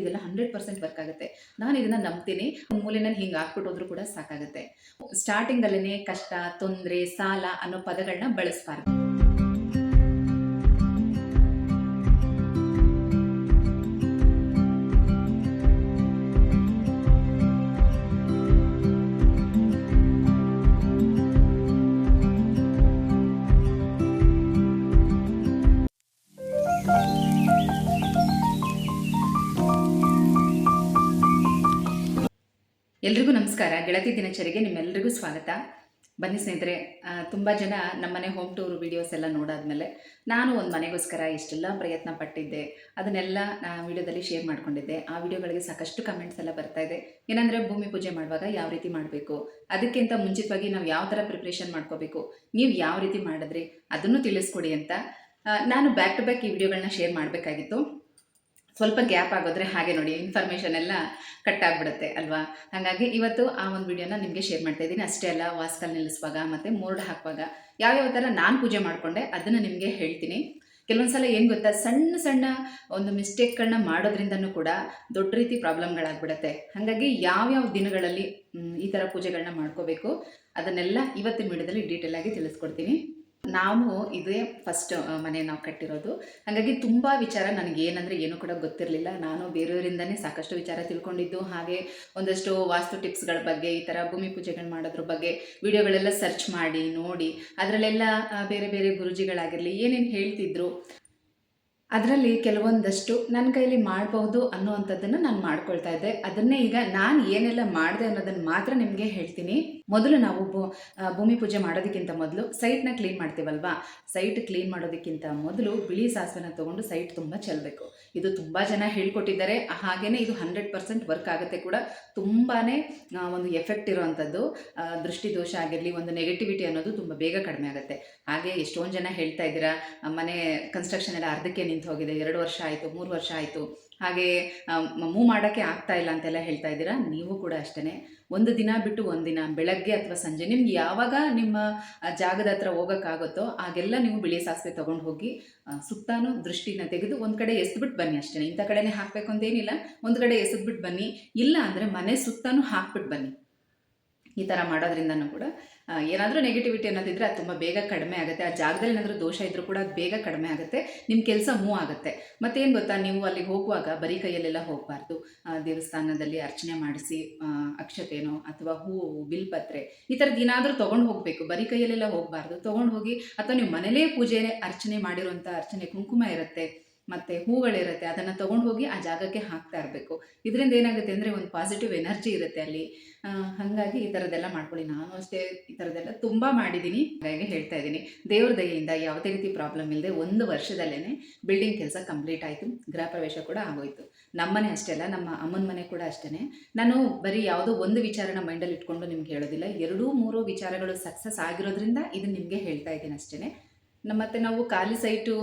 ಇದೆಲ್ಲ hundred percent work ಆಗುತ್ತೆ. ನಾನು ಇದನ್ನು ನಂಬ್ತೀನಿ. ಮೂಲೆನಲ್ಲಿ ಹಿಂಗೆ ಹಾಕ್ಬಿಟ್ಟು ಹೋದ್ರೂ ಕೂಡ ಸಾಕಾಗುತ್ತೆ. ಸ್ಟಾರ್ಟಿಂಗಲ್ಲೇ ಕಷ್ಟ, ತೊಂದರೆ, ಸಾಲ ಅನ್ನೋ ಪದಗಳನ್ನ ಬಳಸಬಾರ್ದು. ಎಲ್ರಿಗೂ ನಮಸ್ಕಾರ. ಗೆಳತಿ ದಿನಚರಿಗೆ ನಿಮ್ಮೆಲ್ಲರಿಗೂ ಸ್ವಾಗತ. ಬನ್ನಿ ಸ್ನೇಹಿತರೆ ತುಂಬ ಜನ ನಮ್ಮನೆ ಹೋಮ್ ಟೂರ್ ವೀಡಿಯೋಸ್ ಎಲ್ಲ ನೋಡಾದ್ಮೇಲೆ ನಾನು ಒಂದು ಮನೆಗೋಸ್ಕರ ಇಷ್ಟೆಲ್ಲ ಪ್ರಯತ್ನ ಪಟ್ಟಿದ್ದೆ. ಅದನ್ನೆಲ್ಲ ವಿಡಿಯೋದಲ್ಲಿ ಶೇರ್ ಮಾಡ್ಕೊಂಡಿದ್ದೆ. ಆ ವಿಡಿಯೋಗಳಿಗೆ ಸಾಕಷ್ಟು ಕಮೆಂಟ್ಸ್ ಎಲ್ಲ ಬರ್ತಾ ಇದೆ. ಏನಂದರೆ, ಭೂಮಿ ಪೂಜೆ ಮಾಡುವಾಗ ಯಾವ ರೀತಿ ಮಾಡಬೇಕು? ಅದಕ್ಕಿಂತ ಮುಂಚಿತವಾಗಿ ನಾವು ಯಾವ ಥರ ಪ್ರಿಪ್ರೇಷನ್ ಮಾಡ್ಕೋಬೇಕು? ನೀವು ಯಾವ ರೀತಿ ಮಾಡಿದ್ರಿ? ಅದನ್ನು ತಿಳಿಸ್ಕೊಡಿ ಅಂತ ನಾನು ಬ್ಯಾಕ್ ಟು ಬ್ಯಾಕ್ ಈ ವಿಡಿಯೋಗಳನ್ನ ಶೇರ್ ಮಾಡಬೇಕಾಗಿತ್ತು. ಸ್ವಲ್ಪ ಗ್ಯಾಪ್ ಆಗೋದ್ರೆ ಹಾಗೆ ನೋಡಿ ಇನ್ಫಾರ್ಮೇಷನ್ ಎಲ್ಲ ಕಟ್ ಆಗಿಬಿಡುತ್ತೆ ಅಲ್ವಾ? ಹಾಗಾಗಿ ಇವತ್ತು ಆ ಒಂದು ವಿಡಿಯೋನ ನಿಮಗೆ ಶೇರ್ ಮಾಡ್ತಾ ಇದ್ದೀನಿ. ಅಷ್ಟೇ ಅಲ್ಲ, ವಾಸ್ಕಲ್ ನಿಲ್ಲಿಸುವಾಗ ಮತ್ತು ಮೋರ್ಡ್ ಹಾಕುವಾಗ ಯಾವ್ಯಾವ ಥರ ನಾನು ಪೂಜೆ ಮಾಡಿಕೊಂಡೆ ಅದನ್ನು ನಿಮಗೆ ಹೇಳ್ತೀನಿ. ಕೆಲವೊಂದು ಸಲ ಏನು ಗೊತ್ತಾ, ಸಣ್ಣ ಸಣ್ಣ ಒಂದು ಮಿಸ್ಟೇಕ್ಗಳನ್ನ ಮಾಡೋದ್ರಿಂದನೂ ಕೂಡ ದೊಡ್ಡ ರೀತಿ ಪ್ರಾಬ್ಲಮ್ಗಳಾಗ್ಬಿಡತ್ತೆ ಹಾಗಾಗಿ ಯಾವ್ಯಾವ ದಿನಗಳಲ್ಲಿ ಈ ಥರ ಪೂಜೆಗಳನ್ನ ಮಾಡ್ಕೋಬೇಕು, ಅದನ್ನೆಲ್ಲ ಇವತ್ತಿನ ವಿಡಿಯೋದಲ್ಲಿ ಡೀಟೇಲ್ ಆಗಿ ತಿಳಿಸ್ಕೊಡ್ತೀನಿ. ನಾವು ಇದೇ ಫಸ್ಟ್ ಮನೆ ನಾವು ಕಟ್ಟಿರೋದು. ಹಾಗಾಗಿ ತುಂಬ ವಿಚಾರ ನನಗೆ ಏನಂದ್ರೆ ಏನು ಕೂಡ ಗೊತ್ತಿರಲಿಲ್ಲ. ನಾನು ಬೇರೆಯವರಿಂದನೇ ಸಾಕಷ್ಟು ವಿಚಾರ ತಿಳ್ಕೊಂಡಿದ್ದು. ಹಾಗೆ ಒಂದಷ್ಟು ವಾಸ್ತು ಟಿಪ್ಸ್ಗಳ ಬಗ್ಗೆ, ಈ ಥರ ಭೂಮಿ ಪೂಜೆಗಳು ಮಾಡೋದ್ರ ಬಗ್ಗೆ ವಿಡಿಯೋಗಳೆಲ್ಲ ಸರ್ಚ್ ಮಾಡಿ, ನೋಡಿ. ಅದರಲ್ಲೆಲ್ಲ ಬೇರೆ ಬೇರೆ ಗುರುಜಿಗಳಾಗಿರಲಿ, ಏನೇನು ಹೇಳ್ತಿದ್ರು, ಅದರಲ್ಲಿ ಕೆಲವೊಂದಷ್ಟು ನನ್ನ ಕೈಲಿ ಮಾಡಬಹುದು ಅನ್ನುವಂಥದ್ದನ್ನು ನಾನು ಮಾಡ್ಕೊಳ್ತಾ ಇದ್ದೆ. ಅದನ್ನೇ ಈಗ ನಾನು ಏನೆಲ್ಲ ಮಾಡಿದೆ ಅನ್ನೋದನ್ನು ಮಾತ್ರ ನಿಮಗೆ ಹೇಳ್ತೀನಿ. ಮೊದಲು ನಾವು ಭೂಮಿ ಪೂಜೆ ಮಾಡೋದಕ್ಕಿಂತ ಮೊದಲು ಸೈಟ್ನ ಕ್ಲೀನ್ ಮಾಡ್ತೀವಲ್ವಾ? ಸೈಟ್ ಕ್ಲೀನ್ ಮಾಡೋದಕ್ಕಿಂತ ಮೊದಲು ಬಿಳಿ ಸಾಸಿವೆನ ತೊಗೊಂಡು ಸೈಟ್ ತುಂಬ ಚೆಲ್ಲಬೇಕು ಇದು ತುಂಬ ಜನ ಹೇಳ್ಕೊಟ್ಟಿದ್ದಾರೆ. ಹಾಗೆಯೇ ಇದು ಹಂಡ್ರೆಡ್ ಪರ್ಸೆಂಟ್ ವರ್ಕ್ ಆಗುತ್ತೆ ಕೂಡ. ತುಂಬಾ ಒಂದು ಎಫೆಕ್ಟ್ ಇರುವಂಥದ್ದು. ದೃಷ್ಟಿದೋಷ ದೃಷ್ಟಿ ದೋಷ ಆಗಿರಲಿ, ಒಂದು ನೆಗೆಟಿವಿಟಿ ಅನ್ನೋದು ತುಂಬ ಬೇಗ ಕಡಿಮೆ ಆಗುತ್ತೆ. ಹಾಗೆ ಎಷ್ಟೊಂದು ಜನ ಹೇಳ್ತಾ ಇದ್ದೀರಾ ಮನೆ ಕನ್ಸ್ಟ್ರಕ್ಷನ್ ಎಲ್ಲ ಅರ್ಧಕ್ಕೆ ನಿಂತು ಹೋಗಿದೆ ಎರಡು ವರ್ಷ ಆಯಿತು, ಮೂರು ವರ್ಷ ಆಯಿತು. ಹಾಗೆ ಮೂವ್ ಮಾಡೋಕ್ಕೆ ಆಗ್ತಾ ಇಲ್ಲ ಅಂತೆಲ್ಲ ಹೇಳ್ತಾ ಇದ್ದೀರಾ? ನೀವು ಕೂಡ ಅಷ್ಟೇ ಒಂದು ದಿನ ಬಿಟ್ಟು ಒಂದಿನ ಬೆಳಗ್ಗೆ ಅಥವಾ ಸಂಜೆ, ನಿಮ್ಗೆ ಯಾವಾಗ ನಿಮ್ಮ ಜಾಗದ ಹತ್ರ ಹೋಗೋಕ್ಕಾಗುತ್ತೋ ಆಗೆಲ್ಲ ನೀವು ಬಿಳಿ ಸಾಸಿವೆ ತೊಗೊಂಡು ಹೋಗಿ ಸುತ್ತಾನು, ದೃಷ್ಟಿನ ತೆಗೆದು ಒಂದು ಕಡೆ ಎಸ್ಬಿಟ್ಟು ಬನ್ನಿ ಅಷ್ಟೇ ಇಂಥ ಕಡೆನೇ ಹಾಕಬೇಕು ಅಂತೇನಿಲ್ಲ. ಒಂದು ಕಡೆ ಎಸೆದ್ಬಿಟ್ಟು ಬನ್ನಿ. ಇಲ್ಲ ಅಂದರೆ ಮನೆ ಸುತ್ತಾನು ಹಾಕ್ಬಿಟ್ಟು ಬನ್ನಿ. ಈ ಥರ ಮಾಡೋದ್ರಿಂದನೂ ಕೂಡ. ಏನಾದರೂ ನೆಗೆಟಿವಿಟಿ ಅನ್ನೋದಿದ್ರೆ ಅದು ತುಂಬ ಬೇಗ ಕಡಿಮೆ ಆಗುತ್ತೆ. ಆ ಜಾಗದಲ್ಲಿ ಏನಾದರೂ ದೋಷ ಇದ್ದರೂ ಕೂಡ ಅದು ಬೇಗ ಕಡಿಮೆ ಆಗುತ್ತೆ. ನಿಮ್ಮ ಕೆಲಸ ಮೂವ್ ಆಗುತ್ತೆ. ಮತ್ತೇನು ಗೊತ್ತಾ? ನೀವು ಅಲ್ಲಿಗೆ ಹೋಗುವಾಗ ಬರೀ ಕೈಯಲ್ಲೆಲ್ಲ ಹೋಗಬಾರ್ದು. ದೇವಸ್ಥಾನದಲ್ಲಿ ಅರ್ಚನೆ ಮಾಡಿಸಿ ಅಕ್ಷತೆನೋ ಅಥವಾ ಹೂವು ಬಿಲ್ಪತ್ರೆ ಈ ಥರದ್ದು ಏನಾದರೂ ತೊಗೊಂಡು ಹೋಗಬೇಕು. ಬರೀ ಕೈಯಲ್ಲೆಲ್ಲ ಹೋಗಬಾರ್ದು. ತೊಗೊಂಡು ಹೋಗಿ ಅಥವಾ ನೀವು ಮನೇಲೇ ಪೂಜೆ ಅರ್ಚನೆ ಮಾಡಿರುವಂಥ ಅರ್ಚನೆ ಕುಂಕುಮ ಇರುತ್ತೆ. ಮತ್ತು ಹೂಗಳಿರುತ್ತೆ, ಅದನ್ನು ತೊಗೊಂಡು ಹೋಗಿ ಆ ಜಾಗಕ್ಕೆ ಹಾಕ್ತಾ ಇರಬೇಕು. ಇದರಿಂದ ಏನಾಗುತ್ತೆ ಅಂದರೆ ಒಂದು ಪಾಸಿಟಿವ್ ಎನರ್ಜಿ ಇರುತ್ತೆ ಅಲ್ಲಿ. ಹಾಗಾಗಿ ಈ ಥರದ್ದೆಲ್ಲ ಮಾಡ್ಕೊಳ್ಳಿ. ನಾನು ಅಷ್ಟೇ ಈ ಥರದ್ದೆಲ್ಲ ತುಂಬ ಮಾಡಿದ್ದೀನಿ. ಹಾಗಾಗಿ ಹೇಳ್ತಾ ಇದ್ದೀನಿ. ದೇವ್ರ ದಯೆಯಿಂದ ಯಾವುದೇ ರೀತಿ ಪ್ರಾಬ್ಲಮ್ ಇಲ್ಲದೆ ಒಂದು ವರ್ಷದಲ್ಲೇ ಬಿಲ್ಡಿಂಗ್ ಕೆಲಸ ಕಂಪ್ಲೀಟ್ ಆಯಿತು. ಗೃಹ ಪ್ರವೇಶ ಕೂಡ ಆಗೋಯ್ತು. ನಮ್ಮನೆ ಅಷ್ಟೇ ಅಲ್ಲ, ನಮ್ಮ ಅಮ್ಮನ ಮನೆ ಕೂಡ ಅಷ್ಟೇ ನಾನು ಬರೀ ಯಾವುದೋ ಒಂದು ವಿಚಾರನ ಮೈಂಡಲ್ಲಿ ಇಟ್ಕೊಂಡು ನಿಮ್ಗೆ ಹೇಳೋದಿಲ್ಲ. ಎರಡೂ, ಮೂರು ವಿಚಾರಗಳು ಸಕ್ಸಸ್ ಆಗಿರೋದ್ರಿಂದ ಇದನ್ನು ನಿಮಗೆ ಹೇಳ್ತಾ ಇದ್ದೀನಿ ಅಷ್ಟೇ ನಮ್ಮ ಮತ್ತೆ ನಾವು ಖಾಲಿ ಸೈಟು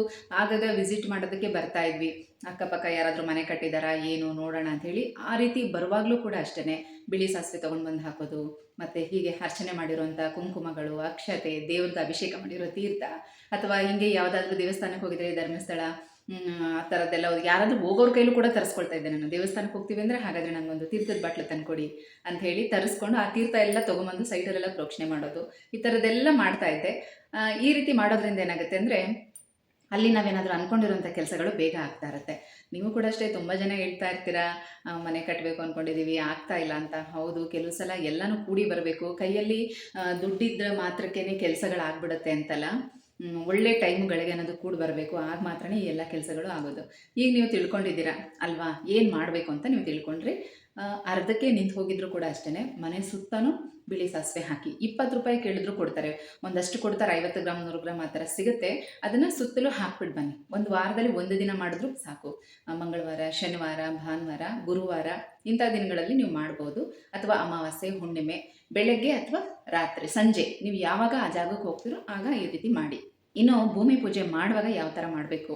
ಆಗಾಗ ವಿಸಿಟ್ ಮಾಡೋದಕ್ಕೆ ಬರ್ತಾ ಇದ್ವಿ. ಅಕ್ಕಪಕ್ಕ ಯಾರಾದರೂ ಮನೆ ಕಟ್ಟಿದಾರಾ, ಏನು ನೋಡೋಣ ಹೇಳಿ ಆ ರೀತಿ ಬರುವಾಗಲೂ ಕೂಡ ಅಷ್ಟೇ ಬಿಳಿ ಸಾಸಿವೆ ತೊಗೊಂಡು ಬಂದು ಹಾಕೋದು, ಮತ್ತು ಹೀಗೆ ಅರ್ಚನೆ ಮಾಡಿರುವಂಥ ಕುಂಕುಮಗಳು, ಅಕ್ಷತೆ ದೇವ್ರದ್ದು ಅಭಿಷೇಕ ಮಾಡಿರೋ ತೀರ್ಥ, ಅಥವಾ ಹಿಂಗೆ ಯಾವುದಾದ್ರೂ ದೇವಸ್ಥಾನಕ್ಕೆ ಹೋಗಿದ್ರೆ ಧರ್ಮಸ್ಥಳ ಆ ಥರದ್ದೆಲ್ಲ ಯಾರಾದರೂ ಹೋಗೋರ ಕೈಲೂ ಕೂಡ ತರಿಸ್ಕೊಳ್ತಾ ಇದ್ದೆ ನಾನು. ದೇವಸ್ಥಾನಕ್ಕೆ ಹೋಗ್ತೀವಿ ಅಂದರೆ ಹಾಗಾದರೆ ನನಗೊಂದು ತೀರ್ಥದ ಬಾಟ್ಲು ತಂದುಕೊಡಿ ಅಂತ ಹೇಳಿ ತರಿಸ್ಕೊಂಡು ಆ ತೀರ್ಥ ಎಲ್ಲ ತೊಗೊಂಬಂದು ಸೈಟಲ್ಲೆಲ್ಲ ಪ್ರೋಕ್ಷಣೆ ಮಾಡೋದು. ಈ ಥರದ್ದೆಲ್ಲ ಮಾಡ್ತಾ ಇದ್ದೆ. ಈ ರೀತಿ ಮಾಡೋದ್ರಿಂದ ಏನಾಗುತ್ತೆ ಅಂದರೆ ಅಲ್ಲಿ ನಾವೇನಾದರೂ ಅಂದ್ಕೊಂಡಿರೋಂಥ ಕೆಲಸಗಳು ಬೇಗ ಆಗ್ತಾ ಇರುತ್ತೆ. ನೀವು ಕೂಡ ಅಷ್ಟೇ ತುಂಬ ಜನ ಹೇಳ್ತಾ ಇರ್ತೀರಾ ಮನೆ ಕಟ್ಟಬೇಕು ಅಂದ್ಕೊಂಡಿದ್ದೀವಿ ಆಗ್ತಾ ಇಲ್ಲ ಅಂತ. ಹೌದು, ಕೆಲವು ಸಲ ಎಲ್ಲನೂ ಕೂಡಿ ಬರಬೇಕು. ಕೈಯಲ್ಲಿ ದುಡ್ಡಿದ್ದ ಮಾತ್ರಕ್ಕೇ ಕೆಲಸಗಳಾಗ್ಬಿಡುತ್ತೆ ಅಂತಲ್ಲ. ಒಳ್ಳೆ ಟೈಮ್ಗಳಿಗೆ ಅನ್ನೋದು ಕೂಡ ಬರಬೇಕು. ಆಗ ಮಾತ್ರನೇ ಈ ಎಲ್ಲ ಕೆಲಸಗಳು ಆಗೋದು. ಈಗ ನೀವು ತಿಳ್ಕೊಂಡಿದ್ದೀರಾ ಅಲ್ವಾ? ಏನು ಮಾಡಬೇಕು ಅಂತ ನೀವು ತಿಳ್ಕೊಂಡ್ರಿ. ಅರ್ಧಕ್ಕೆ ನಿಂತು ಹೋಗಿದ್ರು ಕೂಡ ಅಷ್ಟೇ ಮನೆ ಸುತ್ತನೂ ಬಿಳಿ ಸಾಸಿವೆ ಹಾಕಿ. ಇಪ್ಪತ್ತು ರೂಪಾಯಿ ಕೇಳಿದ್ರು ಕೊಡ್ತಾರೆ. ಒಂದಷ್ಟು ಕೊಡ್ತಾರೆ, ಐವತ್ತು ಗ್ರಾಮ್ ನೂರು ಗ್ರಾಮ್ ಆ ಥರ ಸಿಗುತ್ತೆ. ಅದನ್ನು ಸುತ್ತಲೂ ಹಾಕ್ಬಿಟ್ಟು ಬನ್ನಿ. ಒಂದು ವಾರದಲ್ಲಿ ಒಂದು ದಿನ ಮಾಡಿದ್ರು ಸಾಕು. ಮಂಗಳವಾರ, ಶನಿವಾರ, ಭಾನುವಾರ, ಗುರುವಾರ ಇಂಥ ದಿನಗಳಲ್ಲಿ ನೀವು ಮಾಡ್ಬೋದು. ಅಥವಾ ಅಮಾವಾಸ್ಯೆ, ಹುಣ್ಣಿಮೆ, ಬೆಳಗ್ಗೆ ಅಥವಾ ರಾತ್ರಿ, ಸಂಜೆ. ನೀವು ಯಾವಾಗ ಆ ಜಾಗಕ್ಕೆ ಹೋಗ್ತೀರೋ ಆಗ ಈ ರೀತಿ ಮಾಡಿ. ಇನ್ನು ಭೂಮಿ ಪೂಜೆ ಮಾಡುವಾಗ ಯಾವ ಥರ ಮಾಡಬೇಕು?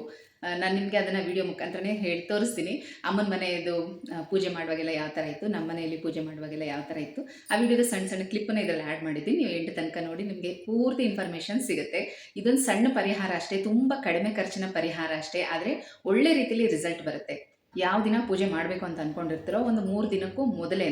ನಾನು ನಿಮಗೆ ಅದನ್ನು ವಿಡಿಯೋ ಮುಖಾಂತರನೇ ಹೇಳಿ ತೋರಿಸ್ತೀನಿ. ಅಮ್ಮನ ಮನೆಯದು ಪೂಜೆ ಮಾಡುವಾಗೆಲ್ಲ ಯಾವ ಥರ ಇತ್ತು? ನಮ್ಮ ಮನೆಯಲ್ಲಿ ಪೂಜೆ ಮಾಡುವಾಗೆಲ್ಲ ಯಾವ ಥರ ಇತ್ತು? ಆ ವಿಡಿಯೋದ ಸಣ್ಣ ಸಣ್ಣ ಕ್ಲಿಪ್ಪನ್ನು ಇದರಲ್ಲಿ ಆ್ಯಡ್ ಮಾಡಿದ್ದೀನಿ. ನೀವು ಎಂಟು ತನಕ ನೋಡಿ ನಿಮಗೆ ಪೂರ್ತಿ ಇನ್ಫಾರ್ಮೇಷನ್ ಸಿಗುತ್ತೆ. ಇದೊಂದು ಸಣ್ಣ ಪರಿಹಾರ ಅಷ್ಟೇ, ತುಂಬ ಕಡಿಮೆ ಖರ್ಚಿನ ಪರಿಹಾರ ಅಷ್ಟೇ, ಆದರೆ ಒಳ್ಳೆ ರೀತಿಯಲ್ಲಿ ರಿಸಲ್ಟ್ ಬರುತ್ತೆ. ಯಾವ ದಿನ ಪೂಜೆ ಮಾಡಬೇಕು ಅಂತ ಅಂದ್ಕೊಂಡಿರ್ತೀರೋ ಒಂದು ಮೂರು ದಿನಕ್ಕೂ ಮೊದಲೇ